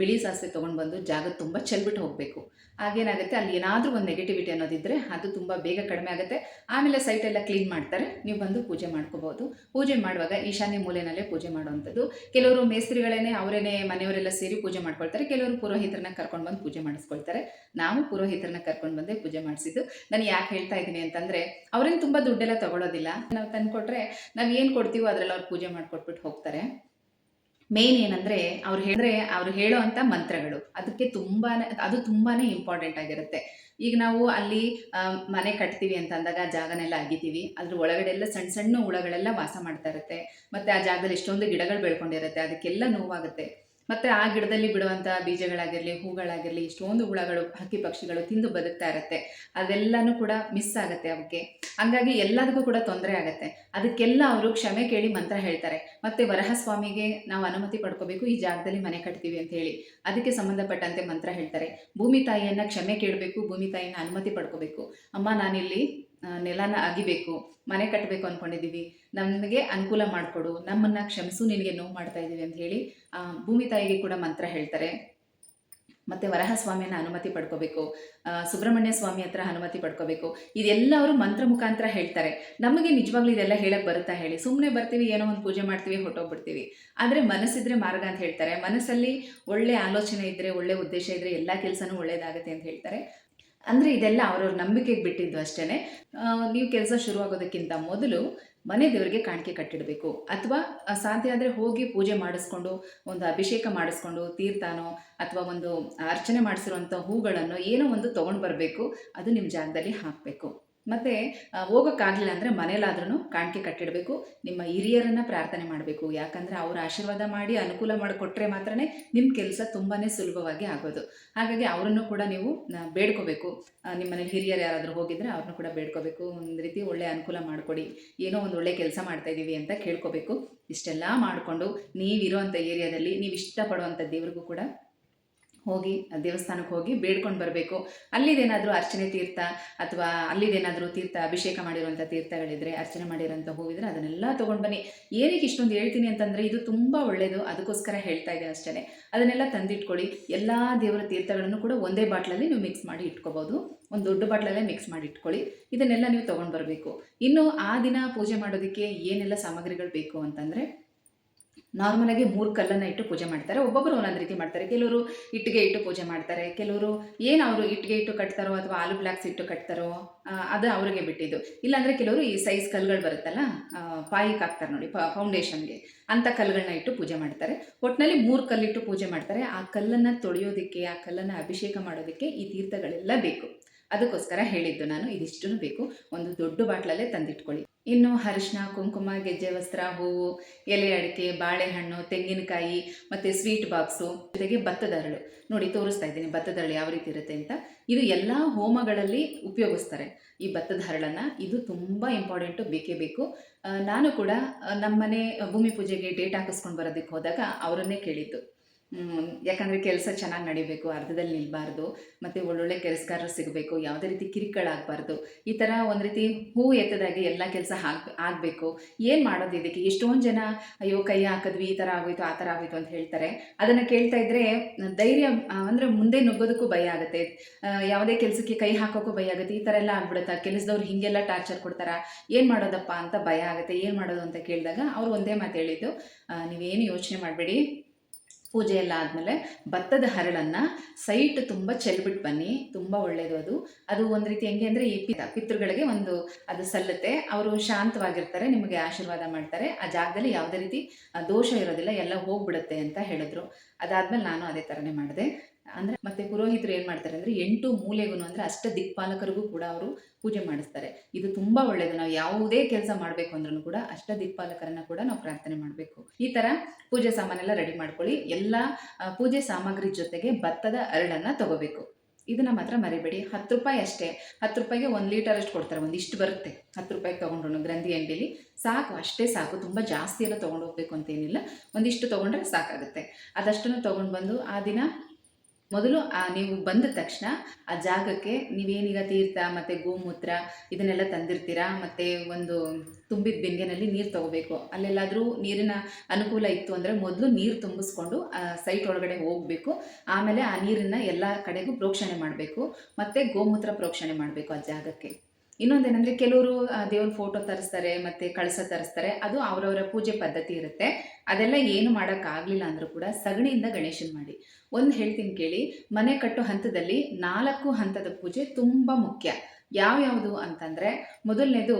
ಬಿಳಿ ಸಾಸಿವೆ ತೊಗೊಂಡು ಬಂದು ಜಾಗ ತುಂಬ ಚೆಲ್ಬಿಟ್ಟು ಹೋಗಬೇಕು. ಆಗೇನಾಗುತ್ತೆ? ಅಲ್ಲಿ ಏನಾದರೂ ಒಂದು ನೆಗೆಟಿವಿಟಿ ಅನ್ನೋದಿದ್ದರೆ ಅದು ತುಂಬ ಬೇಗ ಕಡಿಮೆ ಆಗುತ್ತೆ. ಆಮೇಲೆ ಸೈಟ್ ಎಲ್ಲ ಕ್ಲೀನ್ ಮಾಡ್ತಾರೆ. ನೀವು ಬಂದು ಪೂಜೆ ಮಾಡ್ಕೋಬೋದು ಪೂಜೆ ಮಾಡುವಾಗ ಈಶಾನ್ಯ ಮೂಲೆಯಲ್ಲೇ ಪೂಜೆ ಮಾಡುವಂಥದ್ದು. ಕೆಲವರು ಮೇಸ್ತ್ರಿಗಳೇ ಅವರೇನೆ ಮನೆಯವರೆಲ್ಲ ಸೇರಿ ಪೂಜೆ ಮಾಡ್ಕೊಳ್ತಾರೆ. ಕೆಲವರು ಪುರೋಹಿತರನ್ನ ಕರ್ಕೊಂಡು ಬಂದು ಪೂಜೆ ಮಾಡಿಸ್ಕೊಳ್ತಾರೆ. ನಾವು ಪುರೋಹಿತರನ್ನ ಕರ್ಕೊಂಡು ಬಂದೇ ಪೂಜೆ ಮಾಡಿಸಿದ್ದು. ನಾನು ಯಾಕೆ ಹೇಳ್ತಾ ಇದ್ದೀನಿ ಅಂತಂದರೆ, ಅವ್ರೇನು ತುಂಬ ದುಡ್ಡೆಲ್ಲ ತಗೊಳ್ಳೋದಿಲ್ಲ ನಾವು ತಂದುಕೊಟ್ರೆ ನಾವು ಏನು ಕೊಡ್ತೀವೋ ಅದರಲ್ಲಿ ಅವ್ರು ಪೂಜೆ ಮಾಡಿಕೊಟ್ಬಿಟ್ಟು ಹೋಗ್ತಾರೆ. ಮೇನ್ ಏನಂದ್ರೆ ಅವ್ರು ಹೇಳಿದ್ರೆ, ಅವ್ರು ಹೇಳೋ ಅಂತ ಮಂತ್ರಗಳು. ಅದಕ್ಕೆ ತುಂಬಾನೇ, ಅದು ತುಂಬಾನೇ ಇಂಪಾರ್ಟೆಂಟ್ ಆಗಿರುತ್ತೆ. ಈಗ ನಾವು ಅಲ್ಲಿ ಮನೆ ಕಟ್ತೀವಿ ಅಂತ ಅಂದಾಗ ಜಾಗನೆಲ್ಲ ಅಗಿತೀವಿ. ಅದ್ರ ಒಳಗಡೆ ಎಲ್ಲ ಸಣ್ಣ ಸಣ್ಣ ಹುಳಗಳೆಲ್ಲ ವಾಸ ಮಾಡ್ತಾ ಇರುತ್ತೆ. ಮತ್ತೆ ಆ ಜಾಗದಲ್ಲಿ ಎಷ್ಟೊಂದು ಗಿಡಗಳು ಬೆಳ್ಕೊಂಡಿರುತ್ತೆ. ಅದಕ್ಕೆಲ್ಲ ನೋವಾಗುತ್ತೆ. ಮತ್ತು ಆ ಗಿಡದಲ್ಲಿ ಬಿಡುವಂತಹ ಬೀಜಗಳಾಗಿರಲಿ, ಹೂಗಳಾಗಿರಲಿ ಇಷ್ಟೊಂದು ಹುಳಗಳು, ಹಕ್ಕಿ ಪಕ್ಷಿಗಳು ತಿಂದು ಬದುಕ್ತಾ ಇರುತ್ತೆ. ಅದೆಲ್ಲನೂ ಕೂಡ ಮಿಸ್ ಆಗುತ್ತೆ ಅವಕ್ಕೆ ಹಂಗಾಗಿ ಎಲ್ಲದಕ್ಕೂ ಕೂಡ ತೊಂದರೆ ಆಗುತ್ತೆ. ಅದಕ್ಕೆಲ್ಲ ಅವರು ಕ್ಷಮೆ ಕೇಳಿ ಮಂತ್ರ ಹೇಳ್ತಾರೆ. ಮತ್ತೆ ವರಹಸ್ವಾಮಿಗೆ ನಾವು ಅನುಮತಿ ಪಡ್ಕೋಬೇಕು, ಈ ಜಾಗದಲ್ಲಿ ಮನೆ ಕಟ್ತೀವಿ ಅಂತ ಹೇಳಿ. ಅದಕ್ಕೆ ಸಂಬಂಧಪಟ್ಟಂತೆ ಮಂತ್ರ ಹೇಳ್ತಾರೆ. ಭೂಮಿ ತಾಯಿಯನ್ನ ಕ್ಷಮೆ ಕೇಳಬೇಕು, ಭೂಮಿ ತಾಯಿಯನ್ನ ಅನುಮತಿ ಪಡ್ಕೋಬೇಕು. ಅಮ್ಮ, ನಾನಿಲ್ಲಿ ನೆಲನ ಅಗಿಬೇಕು, ಮನೆ ಕಟ್ಟಬೇಕು ಅಂದ್ಕೊಂಡಿದ್ದೀವಿ ನಮಗೆ ಅನುಕೂಲ ಮಾಡಿಕೊಡು, ನಮ್ಮನ್ನು ಕ್ಷಮಿಸು, ನಿನಗೆ ನೋವು ಮಾಡ್ತಾ ಇದ್ದೀವಿ ಅಂತ ಹೇಳಿ ಭೂಮಿ ತಾಯಿಗೆ ಕೂಡ ಮಂತ್ರ ಹೇಳ್ತಾರೆ. ಮತ್ತು ವರಹಸ್ವಾಮಿಯನ್ನು ಅನುಮತಿ ಪಡ್ಕೋಬೇಕು. ಸುಬ್ರಹ್ಮಣ್ಯ ಸ್ವಾಮಿ ಹತ್ರ ಅನುಮತಿ ಪಡ್ಕೋಬೇಕು. ಇದೆಲ್ಲ ಅವರು ಮಂತ್ರ ಮುಖಾಂತರ ಹೇಳ್ತಾರೆ. ನಮಗೆ ನಿಜವಾಗ್ಲೂ ಇದೆಲ್ಲ ಹೇಳಕ್ಕೆ ಬರುತ್ತಾ ಹೇಳಿ. ಸುಮ್ಮನೆ ಬರ್ತೀವಿ, ಏನೋ ಒಂದು ಪೂಜೆ ಮಾಡ್ತೀವಿ ಹೊಟ್ಟೋಗ್ಬಿಡ್ತೀವಿ ಆದರೆ ಮನಸ್ಸಿದ್ರೆ ಮಾರ್ಗ ಅಂತ ಹೇಳ್ತಾರೆ. ಮನಸ್ಸಲ್ಲಿ ಒಳ್ಳೆ ಆಲೋಚನೆ ಇದ್ದರೆ ಒಳ್ಳೆ ಉದ್ದೇಶ ಇದ್ದರೆ ಎಲ್ಲ ಕೆಲಸನೂ ಒಳ್ಳೇದಾಗುತ್ತೆ ಅಂತ ಹೇಳ್ತಾರೆ. ಅಂದರೆ ಇದೆಲ್ಲ ಅವ್ರವ್ರ ನಂಬಿಕೆಗೆ ಬಿಟ್ಟಿದ್ದು ಅಷ್ಟೇ ನೀವು ಕೆಲಸ ಶುರುವಾಗೋದಕ್ಕಿಂತ ಮೊದಲು ಮನೆ ದೇವರಿಗೆ ಕಾಣಿಕೆ ಕಟ್ಟಿಡಬೇಕು. ಅಥವಾ ಸಾಧ್ಯ ಆದರೆ ಹೋಗಿ ಪೂಜೆ ಮಾಡಿಸ್ಕೊಂಡು, ಒಂದು ಅಭಿಷೇಕ ಮಾಡಿಸ್ಕೊಂಡು, ತೀರ್ಥನೋ ಅಥವಾ ಒಂದು ಅರ್ಚನೆ ಮಾಡಿಸಿರುವಂಥ ಹೂಗಳನ್ನು ಏನೋ ಒಂದು ತೊಗೊಂಡು ಬರಬೇಕು. ಅದು ನಿಮ್ಮ ಜಾಗದಲ್ಲಿ ಹಾಕಬೇಕು. ಮತ್ತು ಹೋಗೋಕ್ಕಾಗಲಿಲ್ಲ ಅಂದರೆ ಮನೇಲಾದ್ರೂ ಕಾಣಿಕೆ ಕಟ್ಟಿಡಬೇಕು. ನಿಮ್ಮ ಹಿರಿಯರನ್ನು ಪ್ರಾರ್ಥನೆ ಮಾಡಬೇಕು. ಯಾಕಂದರೆ ಅವ್ರ ಆಶೀರ್ವಾದ ಮಾಡಿ ಅನುಕೂಲ ಮಾಡಿಕೊಟ್ರೆ ಮಾತ್ರ ನಿಮ್ಮ ಕೆಲಸ ತುಂಬಾ ಸುಲಭವಾಗಿ ಆಗೋದು. ಹಾಗಾಗಿ ಅವರನ್ನು ಕೂಡ ನೀವು ಬೇಡ್ಕೋಬೇಕು. ನಿಮ್ಮ ಮನೇಲಿ ಹಿರಿಯರು ಯಾರಾದರೂ ಹೋಗಿದ್ರೆ ಅವ್ರನ್ನೂ ಕೂಡ ಬೇಡ್ಕೋಬೇಕು. ಒಂದು ರೀತಿ ಒಳ್ಳೆ ಅನುಕೂಲ ಮಾಡಿಕೊಡಿ. ಏನೋ ಒಂದು ಒಳ್ಳೆ ಕೆಲಸ ಮಾಡ್ತಾ ಇದ್ದೀವಿ ಅಂತ ಕೇಳ್ಕೋಬೇಕು. ಇಷ್ಟೆಲ್ಲ ಮಾಡಿಕೊಂಡು ನೀವಿರೋವಂಥ ಏರಿಯಾದಲ್ಲಿ ನೀವು ಇಷ್ಟಪಡುವಂಥ ದೇವ್ರಿಗೂ ಕೂಡ ಹೋಗಿ, ದೇವಸ್ಥಾನಕ್ಕೆ ಹೋಗಿ ಬೇಡ್ಕೊಂಡು ಬರಬೇಕು. ಅಲ್ಲಿದೇನಾದರೂ ಅರ್ಚನೆ ತೀರ್ಥ ಅಥವಾ ಅಲ್ಲಿದೇನಾದರೂ ತೀರ್ಥ, ಅಭಿಷೇಕ ಮಾಡಿರುವಂಥ ತೀರ್ಥಗಳಿದ್ರೆ ಅರ್ಚನೆ ಮಾಡಿರೋಂಥ ಹೂವಿದ್ರೆ ಅದನ್ನೆಲ್ಲ ತೊಗೊಂಡು ಬನ್ನಿ. ಏನಕ್ಕೆ ಇಷ್ಟೊಂದು ಹೇಳ್ತೀನಿ ಅಂತಂದರೆ ಇದು ತುಂಬ ಒಳ್ಳೆಯದು ಅದಕ್ಕೋಸ್ಕರ ಹೇಳ್ತಾ ಇದೆ ಅಷ್ಟೇ ಅದನ್ನೆಲ್ಲ ತಂದಿಟ್ಕೊಳ್ಳಿ ಎಲ್ಲ ದೇವರ ತೀರ್ಥಗಳನ್ನು ಕೂಡ ಒಂದೇ ಬಾಟ್ಲಲ್ಲಿ ನೀವು ಮಿಕ್ಸ್ ಮಾಡಿ ಇಟ್ಕೋಬೋದು. ಒಂದು ದೊಡ್ಡ ಬಾಟ್ಲಲ್ಲೇ ಮಿಕ್ಸ್ ಮಾಡಿ ಇಟ್ಕೊಳ್ಳಿ. ಇದನ್ನೆಲ್ಲ ನೀವು ತೊಗೊಂಡು ಬರಬೇಕು. ಇನ್ನು ಆ ದಿನ ಪೂಜೆ ಮಾಡೋದಕ್ಕೆ ಏನೆಲ್ಲ ಸಾಮಗ್ರಿಗಳು ಬೇಕು ಅಂತಂದರೆ ನಾರ್ಮಲಾಗಿ ಮೂರು ಕಲ್ಲನ್ನು ಇಟ್ಟು ಪೂಜೆ ಮಾಡ್ತಾರೆ. ಒಬ್ಬೊಬ್ಬರು ಒಂದೊಂದು ರೀತಿ ಮಾಡ್ತಾರೆ. ಕೆಲವರು ಇಟ್ಟಿಗೆ ಇಟ್ಟು ಪೂಜೆ ಮಾಡ್ತಾರೆ. ಕೆಲವರು ಏನು ಅವರು ಇಟ್ಟಿಗೆ ಇಟ್ಟು ಕಟ್ತಾರೋ ಅಥವಾ ಆಲು ಬ್ಲಾಕ್ಸ್ ಇಟ್ಟು ಕಟ್ತಾರೋ ಅದು ಅವರಿಗೆ ಬಿಟ್ಟಿದ್ದು. ಇಲ್ಲಾಂದರೆ ಕೆಲವರು ಈ ಸೈಜ್ ಕಲ್ಗಳು ಬರುತ್ತಲ್ಲ ಪಾಯಿಗೆ ಹಾಕ್ತಾರೆ ನೋಡಿ ಫೌಂಡೇಶನ್ಗೆ ಅಂಥ ಕಲ್ಲುಗಳನ್ನ ಇಟ್ಟು ಪೂಜೆ ಮಾಡ್ತಾರೆ. ಒಟ್ಟಿನಲ್ಲಿ ಮೂರು ಕಲ್ಲಿಟ್ಟು ಪೂಜೆ ಮಾಡ್ತಾರೆ. ಆ ಕಲ್ಲನ್ನು ತೊಳೆಯೋದಕ್ಕೆ, ಆ ಕಲ್ಲನ್ನು ಅಭಿಷೇಕ ಮಾಡೋದಕ್ಕೆ ಈ ತೀರ್ಥಗಳೆಲ್ಲ ಬೇಕು. ಅದಕ್ಕೋಸ್ಕರ ಹೇಳಿದ್ದು ನಾನು ಇದಿಷ್ಟು ಬೇಕು. ಒಂದು ದೊಡ್ಡ ಬಾಟ್ಲಲ್ಲೇ ತಂದಿಟ್ಕೊಳ್ಳಿ. ಇನ್ನು ಅರಿಶಿನ ಕುಂಕುಮ, ಗೆಜ್ಜೆ, ವಸ್ತ್ರ, ಹೂವು, ಎಲೆ, ಅಡಿಕೆ, ಬಾಳೆಹಣ್ಣು, ತೆಂಗಿನಕಾಯಿ ಮತ್ತು ಸ್ವೀಟ್ ಬಾಕ್ಸು ಜೊತೆಗೆ ಭತ್ತದರಳು. ನೋಡಿ, ತೋರಿಸ್ತಾ ಇದ್ದೀನಿ ಭತ್ತದರಳು ಯಾವ ರೀತಿ ಇರುತ್ತೆ ಅಂತ. ಇದು ಎಲ್ಲ ಹೋಮಗಳಲ್ಲಿ ಉಪಯೋಗಿಸ್ತಾರೆ. ಈ ಭತ್ತದ ಹರಳನ್ನು ಇದು ತುಂಬ ಇಂಪಾರ್ಟೆಂಟು ಬೇಕೇ ಬೇಕು. ನಾನು ಕೂಡ ನಮ್ಮನೆ ಭೂಮಿ ಪೂಜೆಗೆ ಡೇಟ್ ಹಾಕಿಸ್ಕೊಂಡು ಬರೋದಕ್ಕೆ ಹೋದಾಗ ಅವರನ್ನೇ ಕೇಳಿದ್ದು. ಯಾಕಂದರೆ ಕೆಲಸ ಚೆನ್ನಾಗಿ ನಡಿಬೇಕು, ಅರ್ಧದಲ್ಲಿ ನಿಲ್ಬಾರ್ದು, ಮತ್ತು ಒಳ್ಳೊಳ್ಳೆ ಕೆಲಸಗಾರರು ಸಿಗಬೇಕು, ಯಾವುದೇ ರೀತಿ ಕಿರಿಕಳಾಗಬಾರ್ದು, ಈ ಥರ ಒಂದು ರೀತಿ ಹೂ ಎತ್ತದಾಗೆ ಎಲ್ಲ ಕೆಲಸ ಆಗ್ ಆಗಬೇಕು. ಏನು ಮಾಡೋದು ಇದಕ್ಕೆ? ಎಷ್ಟೊಂದು ಜನ, ಅಯ್ಯೋ, ಕೈ ಹಾಕಿದ್ವಿ, ಈ ಥರ ಆಗೋಯ್ತು, ಆ ಥರ ಆಗೋಯ್ತು ಅಂತ ಹೇಳ್ತಾರೆ. ಅದನ್ನು ಕೇಳ್ತಾ ಇದ್ದರೆ ಧೈರ್ಯ ಅಂದರೆ ಮುಂದೆ ನುಗ್ಗೋದಕ್ಕೂ ಭಯ ಆಗುತ್ತೆ. ಯಾವುದೇ ಕೆಲಸಕ್ಕೆ ಕೈ ಹಾಕೋಕ್ಕೂ ಭಯ ಆಗುತ್ತೆ. ಈ ಥರ ಎಲ್ಲ ಆಗ್ಬಿಡುತ್ತೆ? ಕೆಲಸದವ್ರು ಹೀಗೆಲ್ಲ ಟಾರ್ಚರ್ ಕೊಡ್ತಾರ? ಏನು ಮಾಡೋದಪ್ಪ ಅಂತ ಭಯ ಆಗುತ್ತೆ. ಏನು ಮಾಡೋದು ಅಂತ ಕೇಳಿದಾಗ ಅವ್ರು ಒಂದೇ ಮಾತು ಹೇಳಿದ್ದು ನೀವೇನು ಯೋಚನೆ ಮಾಡಬೇಡಿ. ಪೂಜೆ ಎಲ್ಲ ಆದಮೇಲೆ ಭತ್ತದ ಹರಳನ್ನು ಸೈಟ್ ತುಂಬ ಚೆಲ್ಬಿಟ್ಟು ಬನ್ನಿ, ತುಂಬ ಒಳ್ಳೆಯದು ಅದು. ಅದು ಒಂದು ರೀತಿ ಹೆಂಗೆ ಅಂದರೆ ಈ ಪಿತ ಪಿತೃಗಳಿಗೆ ಒಂದು ಅದು ಸಲ್ಲುತ್ತೆ. ಅವರು ಶಾಂತವಾಗಿರ್ತಾರೆ, ನಿಮಗೆ ಆಶೀರ್ವಾದ ಮಾಡ್ತಾರೆ. ಆ ಜಾಗದಲ್ಲಿ ಯಾವುದೇ ರೀತಿ ದೋಷ ಇರೋದಿಲ್ಲ, ಎಲ್ಲ ಹೋಗ್ಬಿಡುತ್ತೆ ಅಂತ ಹೇಳಿದ್ರು. ಅದಾದಮೇಲೆ ನಾನು ಅದೇ ಥರನೇ ಮಾಡಿದೆ. ಅಂದರೆ ಮತ್ತೆ ಪುರೋಹಿತರು ಏನು ಮಾಡ್ತಾರೆ ಅಂದರೆ ಎಂಟು ಮೂಲೆಗೂ ಅಂದರೆ ಅಷ್ಟ ದಿಕ್ಪಾಲಕರಿಗೂ ಕೂಡ ಅವರು ಪೂಜೆ ಮಾಡಿಸ್ತಾರೆ. ಇದು ತುಂಬ ಒಳ್ಳೆಯದು ನಾವು ಯಾವುದೇ ಕೆಲಸ ಮಾಡಬೇಕು ಅಂದ್ರೂ ಕೂಡ ಅಷ್ಟ ದಿಕ್ಪಾಲಕರನ್ನ ಕೂಡ ನಾವು ಪ್ರಾರ್ಥನೆ ಮಾಡಬೇಕು. ಈ ಥರ ಪೂಜೆ ಸಾಮಾನೆಲ್ಲ ರೆಡಿ ಮಾಡ್ಕೊಳ್ಳಿ. ಎಲ್ಲ ಪೂಜೆ ಸಾಮಗ್ರಿ ಜೊತೆಗೆ ಭತ್ತದ ಅರಳನ್ನು ತಗೋಬೇಕು. ಇದನ್ನ ಮಾತ್ರ ಮರಿಬೇಡಿ. ಹತ್ತು ರೂಪಾಯಿ ಅಷ್ಟೇ. ಹತ್ತು ರೂಪಾಯಿಗೆ ಒಂದು ಲೀಟರ್ ಅಷ್ಟು ಕೊಡ್ತಾರೆ. ಒಂದಿಷ್ಟು ಬರುತ್ತೆ. ಹತ್ತು ರೂಪಾಯಿ ತೊಗೊಂಡ್ರು ಗ್ರಂಥಿ ಅಂಗಡಿಲಿ. ಸಾಕು. ಅಷ್ಟೇ ಸಾಕು. ತುಂಬ ಜಾಸ್ತಿ ಎಲ್ಲ ತೊಗೊಂಡು ಹೋಗ್ಬೇಕು ಅಂತೇನಿಲ್ಲ ಒಂದಿಷ್ಟು ತೊಗೊಂಡ್ರೆ ಸಾಕಾಗುತ್ತೆ. ಅದಷ್ಟನ್ನು ತೊಗೊಂಡು ಬಂದು ಆ ದಿನ ಮೊದಲು, ಆ, ನೀವು ಬಂದ ತಕ್ಷಣ ಆ ಜಾಗಕ್ಕೆ ನೀವೇನೀಗ ತೀರ್ಥ ಮತ್ತು ಗೋಮೂತ್ರ ಇದನ್ನೆಲ್ಲ ತಂದಿರ್ತೀರಾ? ಮತ್ತು ಒಂದು ತುಂಬಿದ ಬೆಂಗೆನಲ್ಲಿ ನೀರು ತಗೋಬೇಕು. ಅಲ್ಲೆಲ್ಲಾದರೂ ನೀರಿನ ಅನುಕೂಲ ಇತ್ತು ಅಂದರೆ ಮೊದಲು ನೀರು ತುಂಬಿಸ್ಕೊಂಡು, ಆ ಸೈಟ್ ಒಳಗಡೆ ಹೋಗಬೇಕು. ಆಮೇಲೆ ಆ ನೀರನ್ನು ಎಲ್ಲ ಕಡೆಗೂ ಪ್ರೋಕ್ಷಣೆ ಮಾಡಬೇಕು. ಮತ್ತು ಗೋಮೂತ್ರ ಪ್ರೋಕ್ಷಣೆ ಮಾಡಬೇಕು ಆ ಜಾಗಕ್ಕೆ. ಇನ್ನೊಂದೇನೆಂದರೆ ಕೆಲವರು ದೇವ್ರ ಫೋಟೋ ತರಿಸ್ತಾರೆ, ಮತ್ತು ಕಳಸ ತರಿಸ್ತಾರೆ, ಅದು ಅವರವರ ಪೂಜೆ ಪದ್ಧತಿ ಇರುತ್ತೆ. ಅದೆಲ್ಲ ಏನು ಮಾಡೋಕ್ಕಾಗಲಿಲ್ಲ ಅಂದರೂ ಕೂಡ ಸಗಣಿಯಿಂದ ಗಣೇಶನ್ ಮಾಡಿ. ಒಂದು ಹೇಳ್ತೀನಿ ಕೇಳಿ, ಮನೆ ಕಟ್ಟೋ ಹಂತದಲ್ಲಿ ನಾಲ್ಕು ಹಂತದ ಪೂಜೆ ತುಂಬ ಮುಖ್ಯ. ಯಾವ್ಯಾವುದು ಅಂತಂದರೆ, ಮೊದಲನೇದು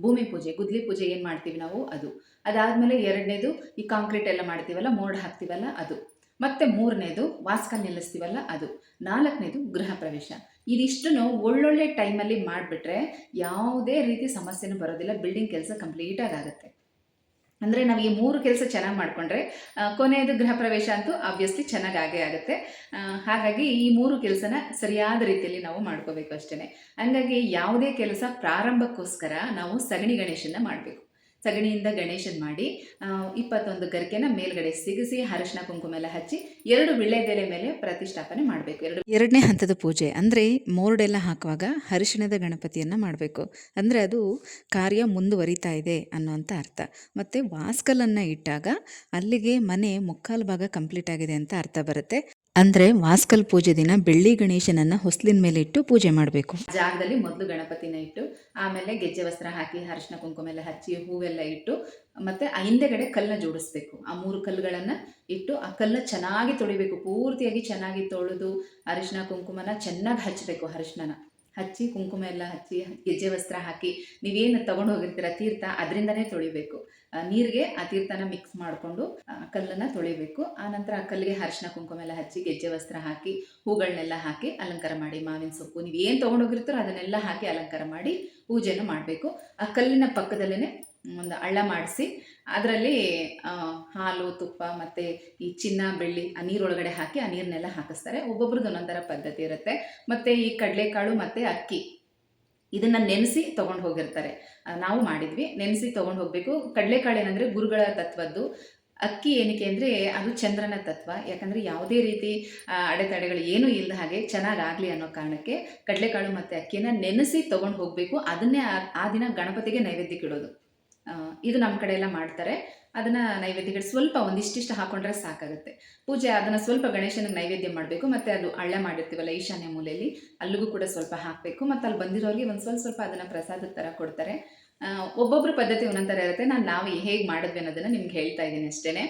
ಭೂಮಿ ಪೂಜೆ, ಗುದ್ಲಿ ಪೂಜೆ ಏನು ಮಾಡ್ತೀವಿ ನಾವು? ಅದು. ಅದಾದಮೇಲೆ ಎರಡನೇದು ಈ ಕಾಂಕ್ರೀಟ್ ಎಲ್ಲ ಮಾಡ್ತೀವಲ್ಲ, ಮೋಡ್ ಹಾಕ್ತೀವಲ್ಲ ಅದು. ಮತ್ತು ಮೂರನೇದು ವಾಸ್ಕ ನಿಲ್ಲಿಸ್ತೀವಲ್ಲ ಅದು. ನಾಲ್ಕನೇದು ಗೃಹ ಪ್ರವೇಶ. ಇದಿಷ್ಟನ್ನು ಒಳ್ಳೊಳ್ಳೆ ಟೈಮಲ್ಲಿ ಮಾಡಿಬಿಟ್ರೆ ಯಾವುದೇ ರೀತಿ ಸಮಸ್ಯೆನೂ ಬರೋದಿಲ್ಲ ಬಿಲ್ಡಿಂಗ್ ಕೆಲಸ ಕಂಪ್ಲೀಟಾಗಿ ಆಗುತ್ತೆ ಅಂದರೆ ನಾವು ಈ ಮೂರು ಕೆಲಸ ಚೆನ್ನಾಗಿ ಮಾಡಿಕೊಂಡ್ರೆ ಕೊನೆಯದು ಗೃಹ ಪ್ರವೇಶ ಅಂತೂ ಆಬ್ವಿಯಸ್ಲಿ ಚೆನ್ನಾಗಿ ಆಗೇ ಆಗುತ್ತೆ. ಹಾಗಾಗಿ ಈ ಮೂರು ಕೆಲಸನ ಸರಿಯಾದ ರೀತಿಯಲ್ಲಿ ನಾವು ಮಾಡ್ಕೋಬೇಕು ಅಷ್ಟೇ ಹಂಗಾಗಿ ಯಾವುದೇ ಕೆಲಸ ಪ್ರಾರಂಭಕ್ಕೋಸ್ಕರ ನಾವು ಸಗಣಿ ಗಣೇಶನ ಮಾಡಬೇಕು. ಸಗಣಿಯಿಂದ ಗಣೇಶನ್ ಮಾಡಿ ಇಪ್ಪತ್ತೊಂದು ಗರಿಕೆನ ಮೇಲ್ಗಡೆ ಸಿಗಿಸಿ ಅರಿಶಿನ ಕುಂಕುಮ ಎಲ್ಲ ಹಚ್ಚಿ ಎರಡು ವಿಳ್ಳೆದೆಲೆ ಮೇಲೆ ಪ್ರತಿಷ್ಠಾಪನೆ ಮಾಡಬೇಕು. ಎರಡು ಎರಡನೇ ಹಂತದ ಪೂಜೆ, ಅಂದರೆ ಮೋರ್ಡೆಲ್ಲ ಹಾಕುವಾಗ ಅರಿಶಿಣದ ಗಣಪತಿಯನ್ನು ಮಾಡಬೇಕು. ಅಂದರೆ ಅದು ಕಾರ್ಯ ಮುಂದುವರಿತಾ ಇದೆ ಅನ್ನೋಂಥ ಅರ್ಥ. ಮತ್ತು ವಾಸ್ಕಲನ್ನು ಇಟ್ಟಾಗ ಅಲ್ಲಿಗೆ ಮನೆ ಮುಕ್ಕಾಲು ಭಾಗ ಕಂಪ್ಲೀಟ್ ಆಗಿದೆ ಅಂತ ಅರ್ಥ ಬರುತ್ತೆ. ಅಂದರೆ ವಾಸ್ಕಲ್ ಪೂಜೆ ದಿನ ಬೆಳ್ಳಿ ಗಣೇಶನನ್ನ ಹೊಸ್ಲಿನ ಮೇಲೆ ಇಟ್ಟು ಪೂಜೆ ಮಾಡಬೇಕು. ಜಾಗದಲ್ಲಿ ಮೊದಲು ಗಣಪತಿನ ಇಟ್ಟು, ಆಮೇಲೆ ಗೆಜ್ಜೆ ವಸ್ತ್ರ ಹಾಕಿ, ಅರಿಶಿನ ಕುಂಕುಮ ಎಲ್ಲ ಹಚ್ಚಿ, ಹೂವೆಲ್ಲ ಇಟ್ಟು, ಮತ್ತೆ ಆ ಹಿಂದೆಗಡೆ ಕಲ್ಲನ್ನ ಜೋಡಿಸ್ಬೇಕು. ಆ ಮೂರು ಕಲ್ಲುಗಳನ್ನ ಇಟ್ಟು ಆ ಕಲ್ಲನ್ನ ಚೆನ್ನಾಗಿ ತೊಳಿಬೇಕು. ಪೂರ್ತಿಯಾಗಿ ಚೆನ್ನಾಗಿ ತೊಳೆದು ಅರಿಶಿನ ಕುಂಕುಮನ ಚೆನ್ನಾಗಿ ಹಚ್ಚಬೇಕು ಅರಿಶಿನ ಹಚ್ಚಿ ಕುಂಕುಮ ಎಲ್ಲ ಹಚ್ಚಿ ಗೆಜ್ಜೆ ವಸ್ತ್ರ ಹಾಕಿ ನೀವೇನು ತಗೊಂಡು ಹೋಗಿರ್ತೀರ ತೀರ್ಥ ಅದರಿಂದನೇ ತೊಳಿಬೇಕು. ನೀರಿಗೆ ಆ ತೀರ್ಥನ ಮಿಕ್ಸ್ ಮಾಡಿಕೊಂಡು ಕಲ್ಲನ್ನು ತೊಳಿಬೇಕು. ಆನಂತರ ಆ ಕಲ್ಲಿಗೆ ಅರಿಶಿನ ಕುಂಕುಮ ಎಲ್ಲ ಹಚ್ಚಿ ಗೆಜ್ಜೆ ವಸ್ತ್ರ ಹಾಕಿ ಹೂಗಳನ್ನೆಲ್ಲ ಹಾಕಿ ಅಲಂಕಾರ ಮಾಡಿ, ಮಾವಿನ ಸೊಪ್ಪು ನೀವು ಏನು ತೊಗೊಂಡೋಗಿರ್ತೀರೋ ಅದನ್ನೆಲ್ಲ ಹಾಕಿ ಅಲಂಕಾರ ಮಾಡಿ ಪೂಜೆಯನ್ನು ಮಾಡಬೇಕು. ಆ ಕಲ್ಲಿನ ಪಕ್ಕದಲ್ಲೇ ಒಂದು ಹಳ್ಳ ಮಾಡಿಸಿ, ಅದರಲ್ಲಿ ಹಾಲು, ತುಪ್ಪ ಮತ್ತು ಈ ಚಿನ್ನ, ಬೆಳ್ಳಿ ಆ ನೀರೊಳಗಡೆ ಹಾಕಿ ಆ ನೀರನ್ನೆಲ್ಲ ಹಾಕಿಸ್ತಾರೆ. ಒಬ್ಬೊಬ್ರದ್ದು ಒಂದೊಂಥರ ಪದ್ಧತಿ ಇರುತ್ತೆ. ಮತ್ತು ಈ ಕಡಲೆಕಾಳು ಮತ್ತು ಅಕ್ಕಿ ಇದನ್ನು ನೆನೆಸಿ ತೊಗೊಂಡು ಹೋಗಿರ್ತಾರೆ. ನಾವು ಮಾಡಿದ್ವಿ. ನೆನೆಸಿ ತೊಗೊಂಡು ಹೋಗಬೇಕು. ಕಡಲೆಕಾಳು ಏನಂದರೆ ಗುರುಗಳ ತತ್ವದ್ದು. ಅಕ್ಕಿ ಏನಕ್ಕೆ ಅಂದರೆ ಅದು ಚಂದ್ರನ ತತ್ವ. ಯಾಕಂದರೆ ಯಾವುದೇ ರೀತಿ ಅಡೆತಡೆಗಳು ಏನೂ ಇಲ್ಲದ ಹಾಗೆ ಚೆನ್ನಾಗಾಗಲಿ ಅನ್ನೋ ಕಾರಣಕ್ಕೆ ಕಡಲೆಕಾಳು ಮತ್ತು ಅಕ್ಕಿನ ನೆನೆಸಿ ತೊಗೊಂಡು ಹೋಗಬೇಕು. ಅದನ್ನೇ ಆ- ದಿನ ಗಣಪತಿಗೆ ನೈವೇದ್ಯಕ್ಕೆ ಇಡೋದು. ಇದು ನಮ್ಮ ಕಡೆ ಎಲ್ಲ ಮಾಡ್ತಾರೆ. ಅದನ್ನು ನೈವೇದ್ಯಗಳು ಸ್ವಲ್ಪ ಒಂದಿಷ್ಟಿಷ್ಟು ಹಾಕೊಂಡ್ರೆ ಸಾಕಾಗುತ್ತೆ. ಪೂಜೆ ಅದನ್ನು ಸ್ವಲ್ಪ ಗಣೇಶನಿಗೆ ನೈವೇದ್ಯ ಮಾಡಬೇಕು, ಮತ್ತು ಅದು ಅಳ್ಳೆ ಮಾಡಿರ್ತೀವಲ್ಲ ಈಶಾನ್ಯ ಮೂಲೆಯಲ್ಲಿ ಅಲ್ಲಿಗೂ ಕೂಡ ಸ್ವಲ್ಪ ಹಾಕಬೇಕು. ಮತ್ತು ಅಲ್ಲಿ ಬಂದಿರೋರಿಗೆ ಒಂದು ಸ್ವಲ್ಪ ಸ್ವಲ್ಪ ಅದನ್ನು ಪ್ರಸಾದದ ಥರ ಕೊಡ್ತಾರೆ. ಒಬ್ಬೊಬ್ರು ಪದ್ಧತಿ ಒಂದೊಂದು ಥರ ಇರುತ್ತೆ. ನಾನು ನಾವು ಹೇಗೆ ಮಾಡಿದ್ವಿ ಅನ್ನೋದನ್ನು ನಿಮ್ಗೆ ಹೇಳ್ತಾ ಇದ್ದೀನಿ ಅಷ್ಟೇ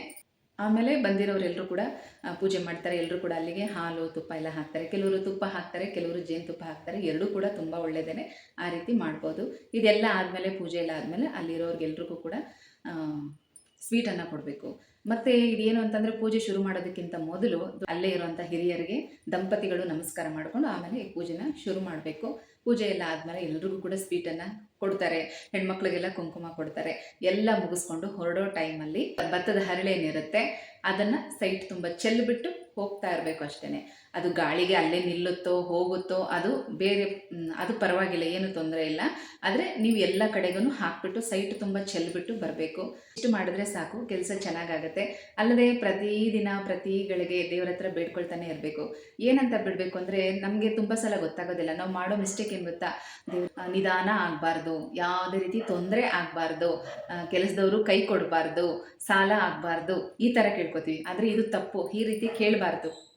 ಆಮೇಲೆ ಬಂದಿರೋರೆಲ್ಲರೂ ಕೂಡ ಪೂಜೆ ಮಾಡ್ತಾರೆ. ಎಲ್ಲರೂ ಕೂಡ ಅಲ್ಲಿಗೆ ಹಾಲು, ತುಪ್ಪ ಎಲ್ಲ ಹಾಕ್ತಾರೆ. ಕೆಲವರು ತುಪ್ಪ ಹಾಕ್ತಾರೆ, ಕೆಲವರು ಜೇನುತುಪ್ಪ ಹಾಕ್ತಾರೆ. ಎರಡೂ ಕೂಡ ತುಂಬ ಒಳ್ಳೆಯದೇ ಆ ರೀತಿ ಮಾಡ್ಬೋದು. ಇದೆಲ್ಲ ಆದಮೇಲೆ, ಪೂಜೆ ಎಲ್ಲ ಆದಮೇಲೆ ಅಲ್ಲಿರೋರಿಗೆಲ್ರಿಗೂ ಕೂಡ ಸ್ವೀಟನ್ನು ಕೊಡಬೇಕು. ಮತ್ತು ಇದೇನು ಅಂತಂದರೆ, ಪೂಜೆ ಶುರು ಮಾಡೋದಕ್ಕಿಂತ ಮೊದಲು ಅಲ್ಲೇ ಇರುವಂಥ ಹಿರಿಯರಿಗೆ ದಂಪತಿಗಳು ನಮಸ್ಕಾರ ಮಾಡಿಕೊಂಡು ಆಮೇಲೆ ಈ ಪೂಜೆನ ಶುರು ಮಾಡಬೇಕು. ಪೂಜೆ ಎಲ್ಲ ಆದಮೇಲೆ ಎಲ್ರಿಗೂ ಕೂಡ ಸ್ವೀಟನ್ನು ಕೊಡ್ತಾರೆ. ಹೆಣ್ಮಕ್ಳಿಗೆಲ್ಲ ಕುಂಕುಮ ಕೊಡ್ತಾರೆ. ಎಲ್ಲ ಮುಗಿಸ್ಕೊಂಡು ಹೊರಡೋ ಟೈಮಲ್ಲಿ ಭತ್ತದ ಹರಳೇನಿರುತ್ತೆ ಅದನ್ನು ಸೈಟ್ ತುಂಬ ಚೆಲ್ಬಿಟ್ಟು ಹೋಗ್ತಾ ಇರಬೇಕು ಅಷ್ಟೇ ಅದು ಗಾಳಿಗೆ ಅಲ್ಲೇ ನಿಲ್ಲುತ್ತೋ, ಹೋಗುತ್ತೋ, ಅದು ಬೇರೆ ಅದು ಪರವಾಗಿಲ್ಲ, ಏನು ತೊಂದರೆ ಇಲ್ಲ. ಆದರೆ ನೀವು ಎಲ್ಲ ಕಡೆಗೂ ಹಾಕ್ಬಿಟ್ಟು, ಸೈಟ್ ತುಂಬ ಚೆಲ್ಬಿಟ್ಟು ಬರಬೇಕು. ಇಷ್ಟು ಮಾಡಿದ್ರೆ ಸಾಕು, ಕೆಲಸ ಚೆನ್ನಾಗಾಗುತ್ತೆ. ಅಲ್ಲದೆ ಪ್ರತಿದಿನ ಪ್ರತಿ ಗಳಿಗೆ ದೇವರ ಹತ್ರ ಬೇಡ್ಕೊಳ್ತಾನೆ ಇರಬೇಕು. ಏನಂತ ಬಿಡಬೇಕು ಅಂದರೆ, ನಮಗೆ ತುಂಬ ಸಲ ಗೊತ್ತಾಗೋದಿಲ್ಲ. ನಾವು ಮಾಡೋ ಮಿಸ್ಟೇಕ್ ಏನು ಗೊತ್ತಾ? ನಿಧಾನ ಆಗಬಾರ್ದು. ಯಾವುದೇ ರೀತಿ ತೊಂದರೆ ಆಗಬಾರ್ದು. ಕೆಲಸದವರು ಕೈ ಕೊಡಬಾರ್ದು. ಸಾಲ ಆಗಬಾರ್ದು. ಈ ಥರ ಕೇಳ್ಕೊತೀವಿ. ಆದರೆ ಇದು ತಪ್ಪು. ಈ ರೀತಿ ಕೇಳಬಾರ್ದು.